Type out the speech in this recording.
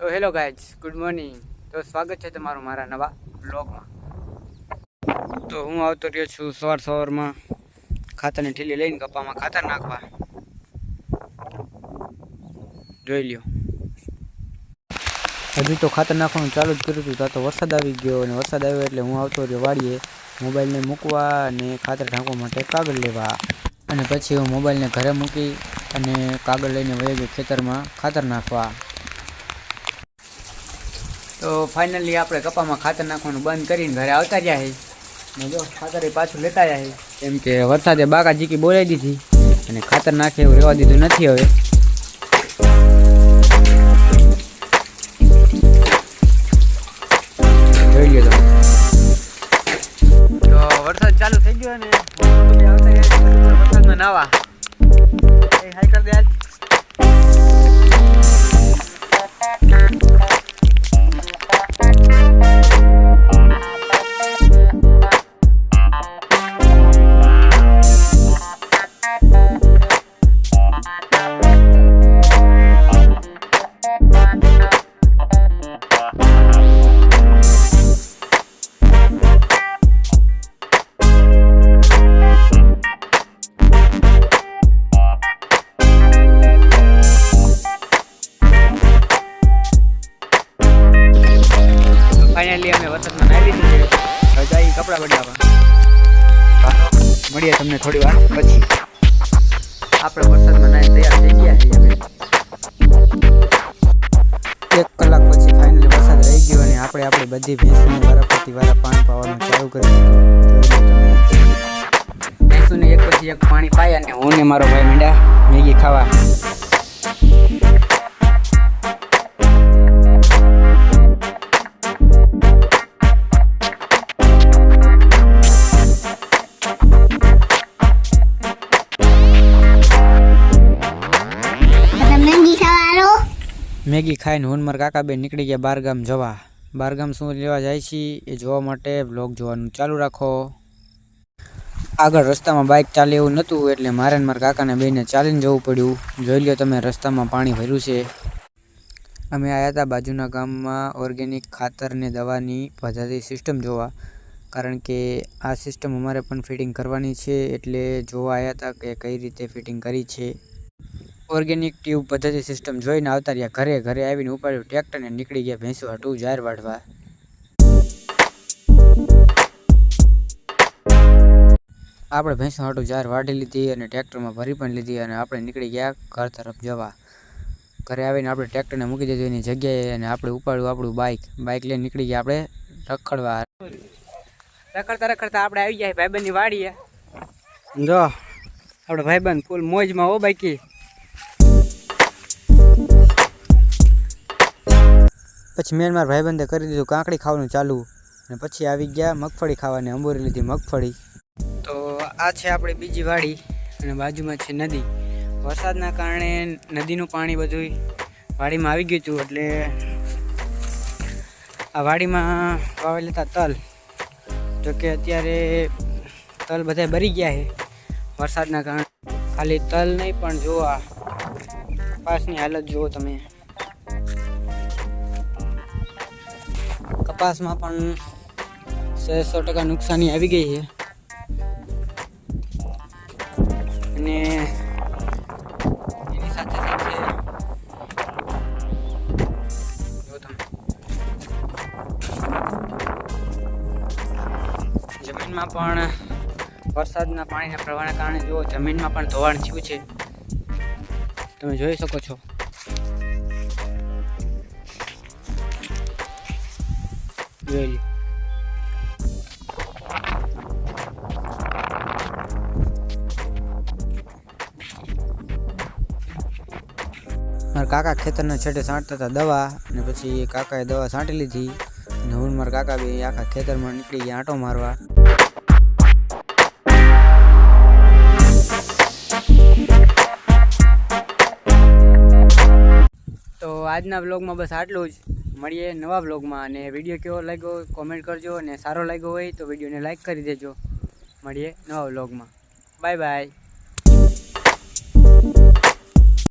તો hello guys, good morning. તો સ્વાગત છે તમારું મારા નવા બ્લોગમાં. તો હું આવતો રહ્યો છું સવાર સવારમાં ખાતરની ઠીલી લઈને કપામાં ખાતર નાખવા. જોઈ લ્યો. હજુ તો ખાતર નાખવાનું ચાલુ જ કર્યું હતું ત્યાં તો વરસાદ આવી ગયો અને વરસાદ આવ્યો એટલે હું આવતો રહ્યો વાડીએ. મોબાઈલને મૂકવા અને ખાતર ઢાંકવા માટે કાગળ લેવા. અને પછી હું મોબાઈલને ઘરે મૂકી અને કાગળ લઈને વહી ગયો ખેતરમાં ખાતર નાખવા. તો ફાઇનલી આપણે કપામાં ખાતર નાખવાનું બંધ કરીને ઘરે આવતા રહ્યા છે જો ખાતર પાછું લેતા છે કેમ કે વરસાદે બાકા જીકી બોલાવી દીધી અને ખાતર નાખે એવું રહેવા દીધું નથી હવે. તો વરસાદ ચાલુ થઈ ગયો ને. વરસાદમાં નાવા. હાઈ કર દે ફાઇનલી અમે વરસાદમાં નાહી લીધું છે. હવે કપડાં બદલાવા મળીએ તમને થોડી વાર પછી. આપણે વરસાદમાં નાહી તૈયાર થઈ ગયા છીએ હવે એક કલાક પછી ફાઇનલી વરસાદ રહી ગયો અને આપણે આપણી બધી ભેંસોને વારાફરતી વારા પાણી પાવાનું ચાલુ કરી ભેંસોને એક પછી એક પાણી પાયા અને હું ને મારો ભાઈ મીંડા મેગી ખાવા. મેગી ખાઈને હું ને મારા કાકાબેન નીકળી ગયા બારગામ જવા. બારગામ શું લેવા જાય છીએ એ જોવા માટે બ્લોગ જોવાનું ચાલુ રાખો. આગળ રસ્તામાં બાઇક ચાલે એવું નહોતું એટલે મારે મારા કાકાને બેને ચાલીને જવું પડ્યું. જોઈ લ્યો તમે રસ્તામાં પાણી ભર્યું છે. અમે આવ્યા હતા બાજુના ગામમાં ઓર્ગેનિક ખાતર ને દવાની પદ્ધતિ સિસ્ટમ જોવા. કારણ કે આ સિસ્ટમ અમારે પણ ફિટિંગ કરવાની છે એટલે જોવા આવ્યા હતા કે કઈ રીતે ફિટિંગ કરી છે. ઓર્ગેનિક ટ્યુબ પદ્ધતિ સિસ્ટમ જોઈને આવતા રહ્યા. ઘરે ઘરે આવીને ઉપાડ્યું. ટ્રેક્ટરને નીકળી ગયા ભેંસો હટું જાર વાઢવા આપણે ભેંસો હાટું જાર વાઢી લીધી અને ટ્રેક્ટરમાં ભરી પણ લીધી અને આપણે નીકળી ગયા ઘર તરફ જવા. ઘરે આવીને આપણે ટ્રેક્ટરને મૂકી દીધું એની જગ્યાએ અને આપણે ઉપાડ્યું આપણું બાઇક બાઇક લઈને નીકળી ગયા આપણે રખડવા. રખડતા રખડતા આપણે આવી ગયા ભાઈબંધની વાડીએ. જો, આપણે ભાઈબંધ ફૂલ મોજમાં હો બાઈકી પછી મેં મારા ભાઈબંધે કરી દીધું કાંકડી ખાવાનું ચાલુ. અને પછી આવી ગયા મગફળી ખાવાની, અંબોરી લીધી મગફળી. તો આ છે આપણી બીજી વાડી અને બાજુમાં છે નદી. વરસાદના કારણે નદીનું પાણી બધું વાડીમાં આવી ગયું હતું, એટલે આ વાડીમાં વાવેલા હતા તલ. જો કે અત્યારે તલ બધા બરી ગયા છે. વરસાદના કારણે ખાલી તલ નહીં, પણ જોવા કપાસની હાલત જુઓ તમે. કપાસમાં પણ સો ટકા નુકસાની આવી ગઈ છે. અને એની સાથે સાથે જમીનમાં પણ વરસાદના પાણીના પ્રવાહના કારણે જો જમીનમાં પણ ધોવાણ થયું છે. તમે જોઈ શકો છો. જોઈ. મારા કાકા ખેતરના છેડે છાંટતા હતા દવા અને પછી કાકાએ દવા છાંટી લીધી અને હું મારા કાકા બી આખા ખેતરમાં નીકળી ગયા આંટો મારવા તો આજના બ્લોગમાં બસ આટલું જ મળીએ નવા બ્લોગમાં અને વીડિયો કેવો લાગ્યો કોમેન્ટ કરજો. અને સારો લાગ્યો હોય તો વિડીયોને લાઇક કરી દેજો. મળીએ નવા બ્લોગમાં બાય બાય